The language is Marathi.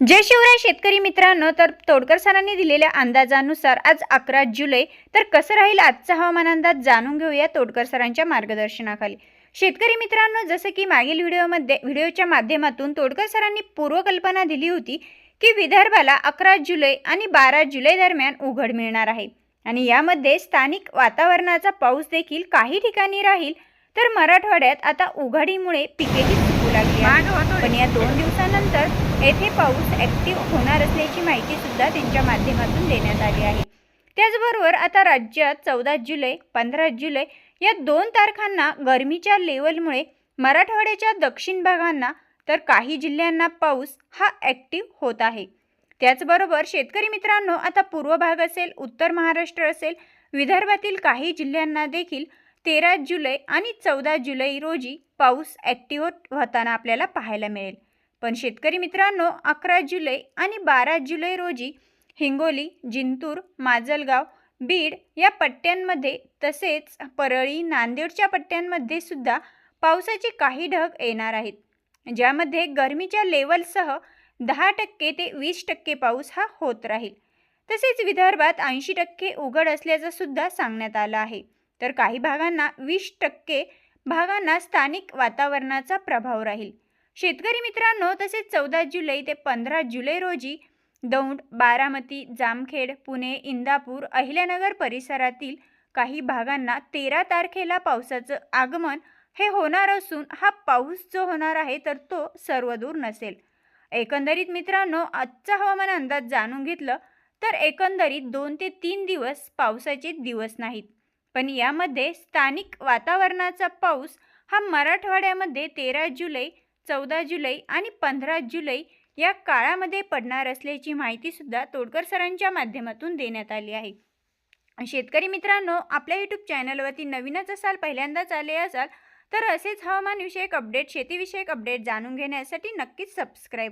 जय शिवराय शेतकरी मित्रांनो तर तोडकर सरांनी दिलेल्या अंदाजानुसार आज अकरा जुलै तर कसं राहील आजचा हवामान अंदाज जाणून घेऊया तोडकर सरांच्या मार्गदर्शनाखाली. शेतकरी मित्रांनो जसं की मागील व्हिडिओमध्ये व्हिडिओच्या माध्यमातून तोडकर सरांनी पूर्वकल्पना दिली होती की विदर्भाला अकरा जुलै आणि बारा जुलै दरम्यान उघड मिळणार आहे. आणि यामध्ये स्थानिक वातावरणाचा पाऊस देखील काही ठिकाणी राहील तर मराठवाड्यात आता उघडीमुळे पिकेही सुकू लागली. पण या दोन दिवसानंतर येथे पाऊस ऍक्टिव्ह होणार असल्याची माहिती सुद्धा त्यांच्या माध्यमातून देण्यात आली आहे. त्याचबरोबर आता राज्यात चौदा जुलै पंधरा जुलै या दोन तारखांना गरमीच्या लेवलमुळे मराठवाड्याच्या दक्षिण भागांना तर काही जिल्ह्यांना पाऊस हा ऍक्टिव्ह होत आहे. त्याचबरोबर शेतकरी मित्रांनो आता पूर्व भाग असेल उत्तर महाराष्ट्र असेल विदर्भातील काही जिल्ह्यांना देखील तेरा जुलै आणि चौदा जुलै रोजी पाऊस ॲक्टिव्ह होताना आपल्याला पाहायला मिळेल. पण शेतकरी मित्रांनो अकरा जुलै आणि बारा जुलै रोजी हिंगोली जिंतूर माजलगाव बीड या पट्ट्यांमध्ये तसेच परळी नांदेडच्या पट्ट्यांमध्ये सुद्धा पावसाचे काही ढग येणार आहेत ज्यामध्ये गरमीच्या लेवलसह दहा टक्के ते वीस टक्के पाऊस हा होत राहील. तसेच विदर्भात ऐंशी टक्के उघड असल्याचं सुद्धा सांगण्यात आलं आहे. तर काही भागांना वीस टक्के भागांना स्थानिक वातावरणाचा प्रभाव राहील. शेतकरी मित्रांनो तसेच चौदा जुलै ते पंधरा जुलै रोजी दौंड बारामती जामखेड पुणे इंदापूर अहिल्यानगर परिसरातील काही भागांना तेरा तारखेला पावसाचं आगमन हे होणार असून हा पाऊस जो होणार आहे तर तो सर्वदूर नसेल. एकंदरीत मित्रांनो आजचा हवामान अंदाज जाणून घेतलं तर एकंदरीत दोन ते तीन दिवस पावसाचे दिवस नाहीत. पण यामध्ये स्थानिक वातावरणाचा पाऊस हा मराठवाड्यामध्ये तेरा जुलै चौदा जुलै आणि पंधरा जुलै या काळामध्ये पडणार असल्याची माहितीसुद्धा तोडकर सरांच्या माध्यमातून देण्यात आली आहे. शेतकरी मित्रांनो आपल्या यूट्यूब चॅनलवरती नवीनच असाल पहिल्यांदाच आले असाल तर असेच हवामानविषयक अपडेट शेतीविषयक अपडेट जाणून घेण्यासाठी नक्कीच सबस्क्राईब